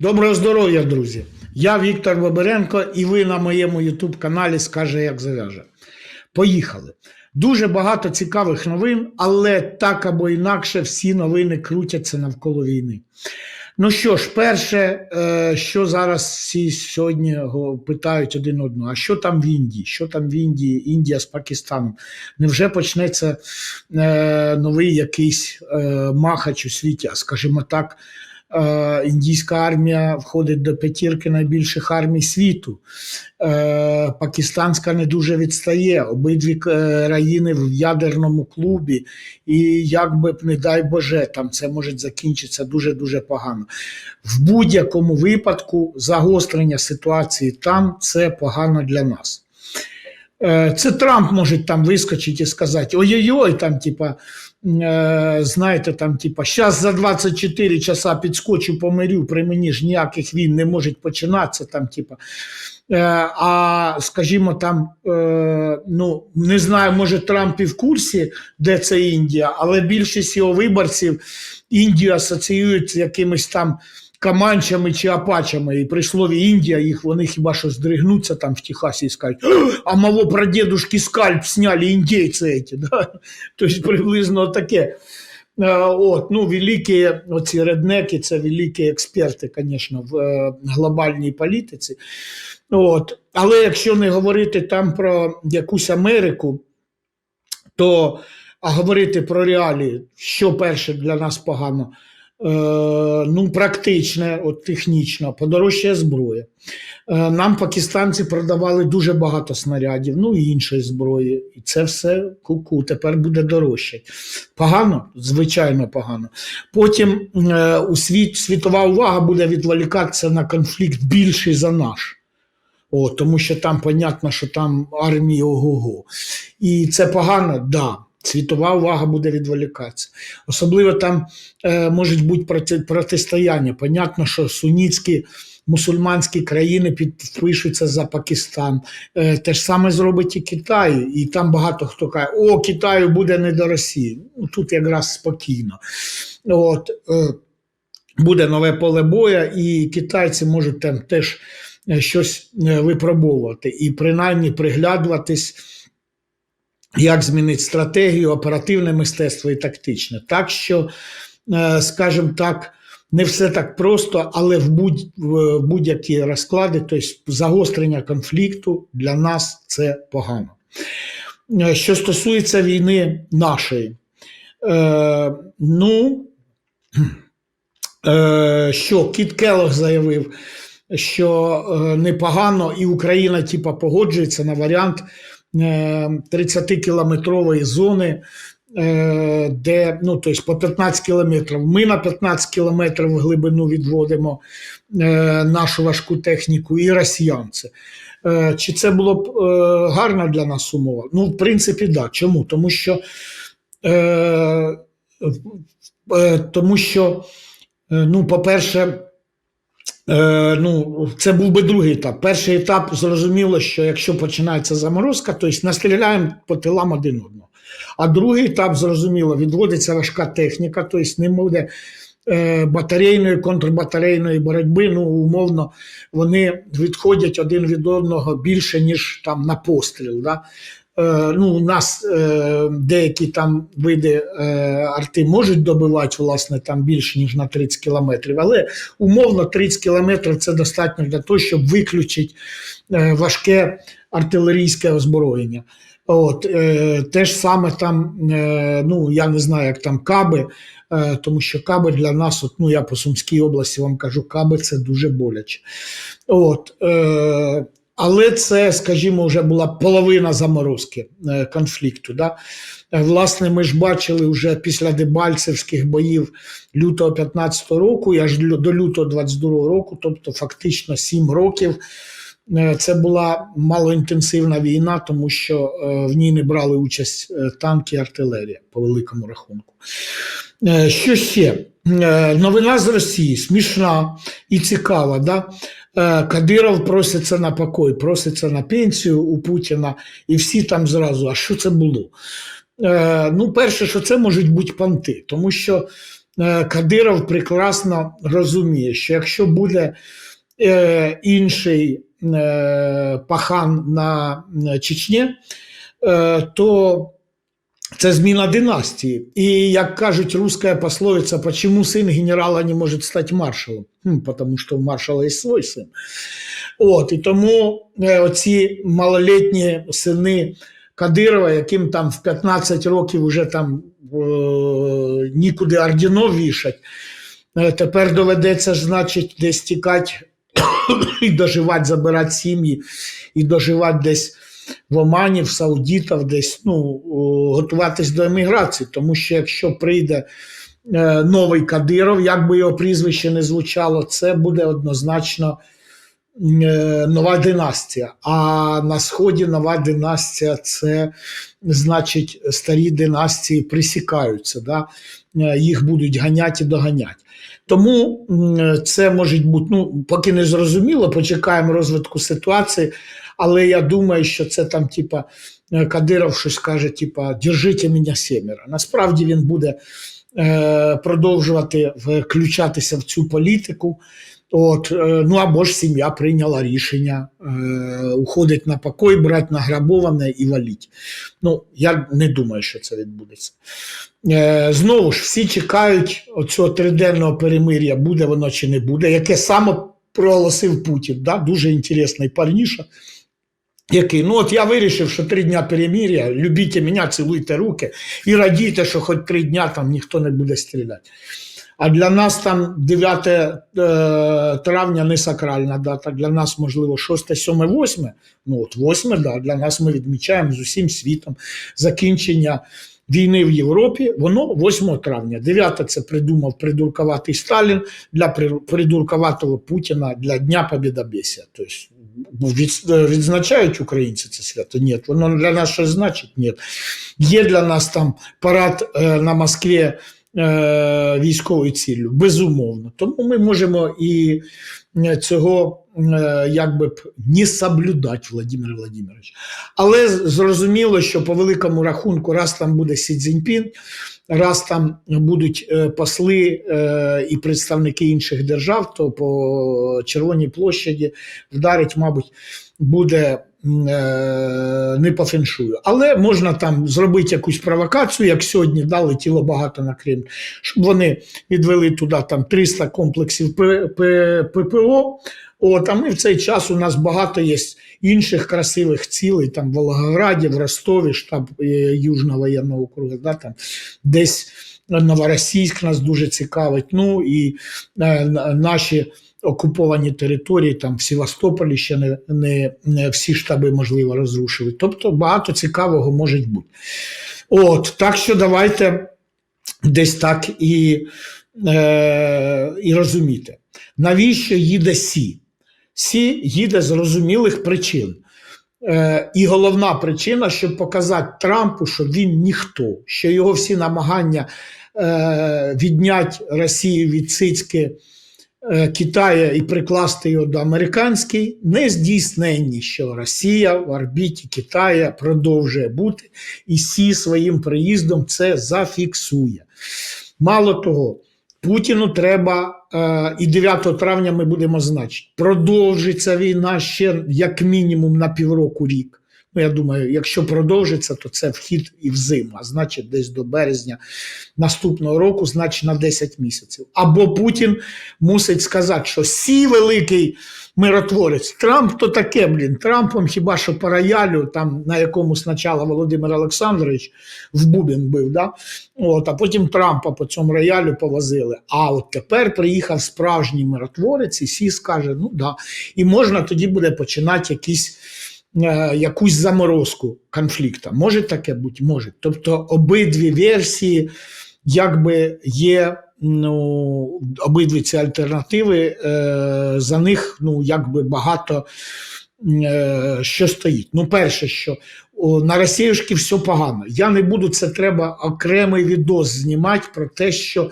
Доброго здоров'я, друзі! Я Віктор Бабиренко, і ви на моєму YouTube каналі Скаже, як зав'яже. Поїхали. Дуже багато цікавих новин, але так або інакше всі новини крутяться навколо війни. Ну що ж, перше, е, що зараз всі сьогодні питають один одного, а що там в Індії? Що там в Індії, Індія з Пакистаном? Невже почнеться е, новий якийсь е, махач у світі, скажімо так, е, індійська армія входить до п'ятірки найбільших армій світу. Е, Пакистанська не дуже відстає. Обидві е, країни в ядерному клубі, і як би не дай Боже, там це може закінчитися дуже дуже погано. В будь-якому випадку загострення ситуації там це погано для нас. Е, Це Трамп може там вискочити і сказати: ой-ой-ой, там, типа, е, знаєте, там, типа, зараз за 24 часа підскочу, помирю, при мені ж ніяких війн не може починатися. Там, типа. Е, А скажімо, там, ну не знаю, може Трамп і в курсі, де це Індія, але більшість його виборців Індію асоціюють з якимись там каманчами чи апачами. І при слові Індія їх вони хіба що здригнуться там в Техасі і скажуть, а мало прадедушки скальп сняли індійці. Ці, да? Тобто приблизно таке. Е, От, ну, великі оці реднеки, це великі експерти, звісно, в е, глобальній політиці. От. Але якщо не говорити там про якусь Америку, то а говорити про реалії, що перше для нас погано, ну, практичне, от технічно, подорожчає зброя. Е, нам пакистанці продавали дуже багато снарядів, ну і іншої зброї. І це все ку-ку, тепер буде дорожче. Погано? Звичайно, погано. Потім е, у світ, світова увага буде відволікатися на конфлікт більший за наш. О, тому що там понятно, що там армії ого-го. І це погано, да. Світова увага буде відволікатися. Особливо там е, можуть бути проти, протистояння. Понятно, що сунітські мусульманські країни підпишуться за Пакистан. Е, те ж саме зробить і Китай. І там багато хто каже, о, Китаю буде не до Росії. Ну, тут якраз спокійно. От, е, буде нове поле боя, і китайці можуть там теж е, щось е, випробовувати і принаймні приглядуватись, як змінити стратегію, оперативне мистецтво і тактичне. Так що, е, скажімо так, не все так просто, але в будь- в будь-які розклади, тобто загострення конфлікту для нас це погано. Е, Що стосується війни нашої, е, ну, е, що Кіт Келлог заявив, що е, непогано, і Україна типа погоджується на варіант 30-кілометрової зони, е, де ну, тобто по 15 кілометрів. Ми на 15 кілометрів в глибину відводимо е, нашу важку техніку і росіянці. Е, Чи це було б е, гарна для нас умова? Ну, в принципі, так. Да. Чому? Тому що, е, е, тому що е, ну, по-перше, Е, ну, це був би другий етап. Перший етап зрозуміло, що якщо починається заморозка, то настріляємо по тилам один одного. А другий етап, зрозуміло, відводиться важка техніка, тобто не буде е, батарейної, контрбатарейної боротьби. Ну, умовно, вони відходять один від одного більше, ніж там на постріл. Да? Е, ну, у нас е, деякі там види е, арти можуть добивати власне там більше ніж на 30 кілометрів, але умовно 30 кілометрів це достатньо для того, щоб виключити важке артилерійське озброєння. От, е, те ж саме там, е, ну я не знаю, як там каби, е, тому що каби для нас, от, ну я по Сумській області вам кажу, каби це дуже боляче. От, е, але це, скажімо, вже була половина заморозки е, конфлікту. Да? Е, Власне, ми ж бачили вже після дебальцевських боїв лютого 15 року, і аж до лютого 22 року, тобто фактично 7 років. е, Це була малоінтенсивна війна, тому що в ній не брали участь танки і артилерія по великому рахунку. Що ще? Новина з Росії смішна і цікава. Да? Е, Кадиров проситься на покой, проситься на пенсію у Путіна, і всі там зразу, а що це було? Е, Ну, перше, що це можуть бути понти, тому що е, Кадиров прекрасно розуміє, що якщо буде інший пахан на Чечні, то це зміна династії. І як кажуть русская пословиця, почему сын генерала не може стати маршалом? Хм, потому що у маршала є свій син. От, і тому е, оці малолітні сини Кадирова, яким там в 15 років вже там е, нікуди орденов вішать, е, тепер доведеться, значить, десь тікати і доживати, забирати сім'ї, і доживати десь в Омані, в Саудітах, десь ну, готуватись до еміграції. Тому що якщо прийде е, новий Кадиров, як би його прізвище не звучало, це буде однозначно нова династія. А на Сході нова династія це значить старі династії присікаються, да? Е, їх будуть ганяти і доганяти. Тому це може бути, ну, поки не зрозуміло, почекаємо розвитку ситуації, але я думаю, що це там, типа, е, Кадиров щось каже, типа, держите мене семеро. Насправді він буде е, продовжувати включатися в цю політику. От, е, ну або ж сім'я прийняла рішення е, уходить на покой, брати награбоване і валіть. Ну, я не думаю, що це відбудеться. Е, знову ж, всі чекають оцього триденного перемир'я, буде воно чи не буде, яке саме проголосив Путін. Да? Дуже інтересний парніша. Який, ну от я вирішив, що три дня перемир'я, любіть мене, цілуйте руки і радійте, що хоч три дня там ніхто не буде стріляти. А для нас там 9 е, травня не сакральна дата. Для нас, можливо, 6, 7, 8. Ну от 8, да, для нас ми відмічаємо з усім світом закінчення війни в Європі. Воно 8 травня. 9 це придумав придурковатий Сталін для при- придурковатого Путіна для Дня Побєдобєсія. Тобто відзначають українці це свято? Ні. Воно для нас щось значить? Ні. Є для нас там парад е, на Москві військовою ціллю, безумовно. Тому ми можемо і е, цього е, якби б не соблюдати, Владимир Владимирович. Але зрозуміло, що по великому рахунку, раз там буде Сі Цзіньпін, раз там будуть е, посли е, і представники інших держав, то по Червоній площаді вдарить, мабуть, буде е, не по феншую. Але можна там зробити якусь провокацію, як сьогодні да, летіло багато на Крим, щоб вони відвели туди там 300 комплексів ППО. От, а ми в цей час у нас багато є інших красивих цілей, там в Волгограді, в Ростові, штаб е, Южного воєнного округу, да, там десь Новоросійськ нас дуже цікавить. Ну і е, наші окуповані території, там в Севастополі ще не, не, не всі штаби, можливо, розрушили. Тобто багато цікавого може бути. От, так що давайте десь так і, е, і розуміти. Навіщо їде Сі? Сі їде з зрозумілих причин. Е, і головна причина, щоб показати Трампу, що він ніхто, що його всі намагання е, відняти Росію від цицьки Китая і прикласти його до американської, не здійсненні, що Росія в орбіті Китая продовжує бути, і Сі своїм приїздом це зафіксує. Мало того, Путіну треба, е, і 9 травня ми будемо значити, продовжиться війна ще як мінімум на півроку рік. Ну, я думаю, якщо продовжиться, то це вхід і в зиму, а значить, десь до березня наступного року, значить на 10 місяців. Або Путін мусить сказати, що сі великий миротворець. Трамп то таке, блін. Трампом хіба що по роялю, там на якому спочатку Володимир Олександрович в Бубін бив, да? От, а потім Трампа по цьому роялю повозили. А от тепер приїхав справжній миротворець, і Сі скаже: ну да. І можна тоді буде починати якісь. Е, Якусь заморозку конфлікту. Може таке бути? Може. Тобто обидві версії, якби є, ну, обидві ці альтернативи, е, за них ну, якби багато е, що стоїть. Ну, перше, що на Росіюшки все погано. Я не буду, це треба окремий відос знімати про те, що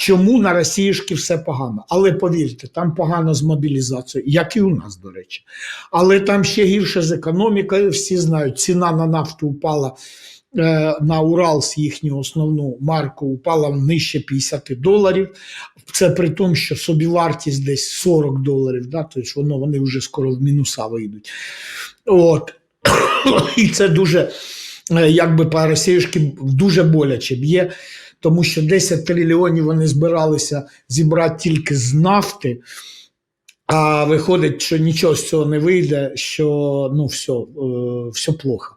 чому на Росіюшки все погано. Але повірте, там погано з мобілізацією, як і у нас, до речі. Але там ще гірше з економікою. Всі знають, ціна на нафту впала е, на Уралс їхню основну марку упала нижче 50 доларів. Це при тому, що собівартість десь 40 доларів, да, тобто воно, вони вже скоро в мінуса вийдуть. От. І це дуже, е, якби по Росіюшки, дуже боляче б'є, тому що 10 трильйонів вони збиралися зібрати тільки з нафти. А виходить, що нічого з цього не вийде, що ну все, е, все плохо.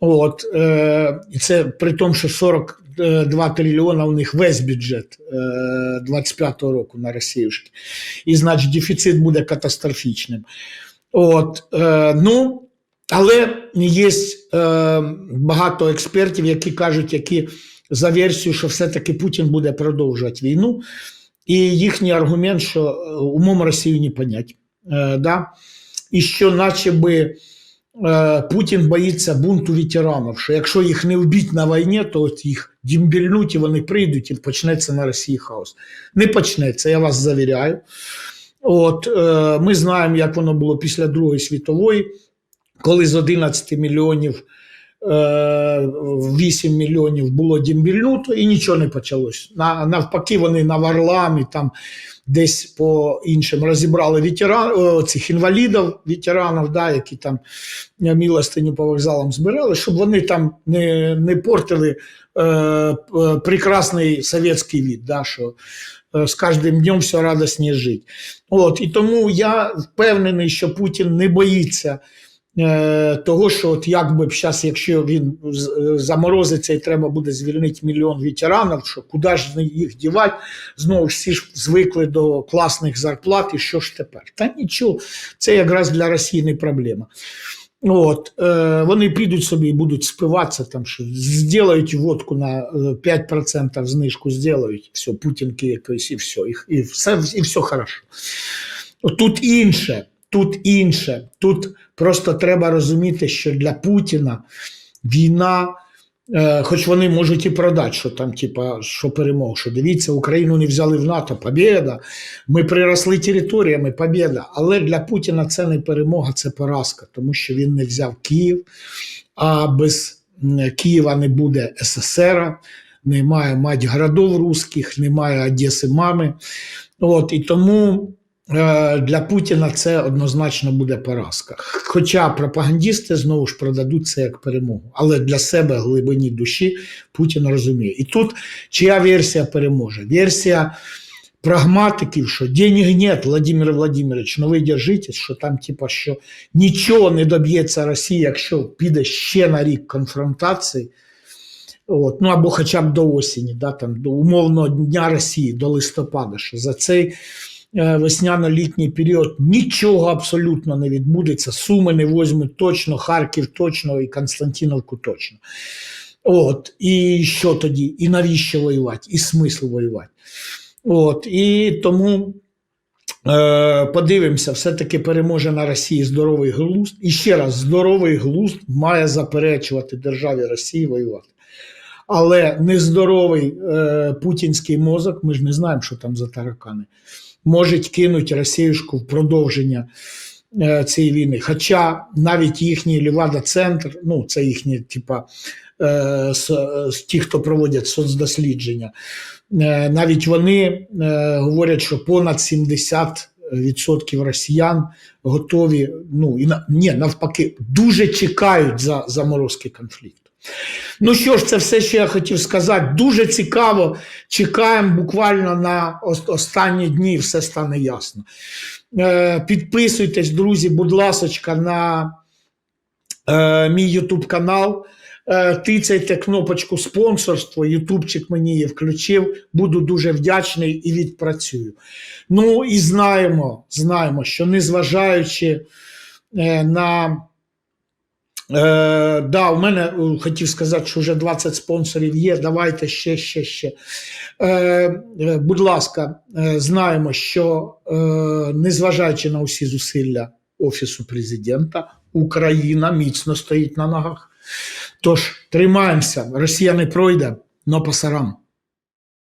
От, е, і це при тому, що 42 трильйона у них весь бюджет е, 25-го року на Росіюшки. І значить дефіцит буде катастрофічним. От, е, ну, але є е, багато експертів, які кажуть, які за версією, що все-таки Путін буде продовжувати війну. І їхній аргумент, що е, умом Росію не понять. Е, да? І що, наче би е, Путін боїться бунту ветеранів, що якщо їх не вбити на війні, то от їх дімбільнуть і вони прийдуть і почнеться на Росії хаос. Не почнеться, я вас завіряю. От, ми знаємо, як воно було після Другої світової, коли з 11 мільйонів 8 мільйонів було дімбільнуто і нічого не почалось. На, навпаки, вони на Варламі там десь по іншим розібрали ветеран, цих інвалідів, ветеранів, да, які там милостиню по вокзалам збирали, щоб вони там не, не портили е, е, прекрасний совєтський від, да, що е, з кожним днем все радісніше жити. І тому я впевнений, що Путін не боїться е, того, що от якби б зараз, якщо він е, заморозиться і треба буде звільнити мільйон ветеранів, що куди ж їх дівати, знову всі ж звикли до класних зарплат, і що ж тепер? Та нічого, це якраз для Росії не проблема. От, е, вони підуть собі і будуть спиватися, там, що зроблять водку на е, 5% знижку, зроблять, все, путінки якось, і все, і, і все, і все хорошо. Тут інше, тут інше. Тут просто треба розуміти, що для Путіна війна, е, хоч вони можуть і продати, що там, типа, що перемог, що дивіться, Україну не взяли в НАТО, побєда, ми приросли територіями, побєда. Але для Путіна це не перемога, це поразка, тому що він не взяв Київ, а без Києва не буде СССР, немає мать городов русських, немає Одеси мами. От, і тому для Путіна це однозначно буде поразка. Хоча пропагандісти знову ж продадуть це як перемогу. Але для себе глибині душі Путін розуміє. І тут чия версія переможе? Версія прагматиків, що денег нет, Владимир Владимирович, ну ви держитесь, що там, типа, що нічого не доб'ється Росії, якщо піде ще на рік конфронтації. От, ну або хоча б до осені, да, там, до умовного Дня Росії, до листопада, що за цей е, весняно-літній період нічого абсолютно не відбудеться. Суми не возьмуть точно, Харків точно і Константиновку точно. От, і що тоді? І навіщо воювати? І смисл воювати. От, і тому е, подивимося, все-таки переможе на Росії здоровий глузд. І ще раз, здоровий глузд має заперечувати державі Росії воювати. Але нездоровий е, путінський мозок, ми ж не знаємо, що там за таракани, можуть кинути Росіюшку в продовження е, цієї війни. Хоча навіть їхній Лівада-центр, ну це їхні, типа, е, ті, хто проводять соцдослідження, е, навіть вони говорять, що понад 70 відсотків росіян готові, ну і ні, навпаки, дуже чекають за заморозки конфлікту. Ну що ж, це все, що я хотів сказати. Дуже цікаво. Чекаємо буквально на останні дні, все стане ясно. Е, підписуйтесь, друзі, будь ласочка, на е, мій YouTube канал. Е, тицяйте кнопочку спонсорство, ютубчик мені її включив. Буду дуже вдячний і відпрацюю. Ну і знаємо, знаємо, що незважаючи на Е, да, у мене е, хотів сказати, що вже 20 спонсорів є. Давайте ще, ще, ще. Е, е, будь ласка, е, знаємо, що е, незважаючи на усі зусилля Офісу президента, Україна міцно стоїть на ногах. Тож тримаємося, Росія не пройде, но пасарам.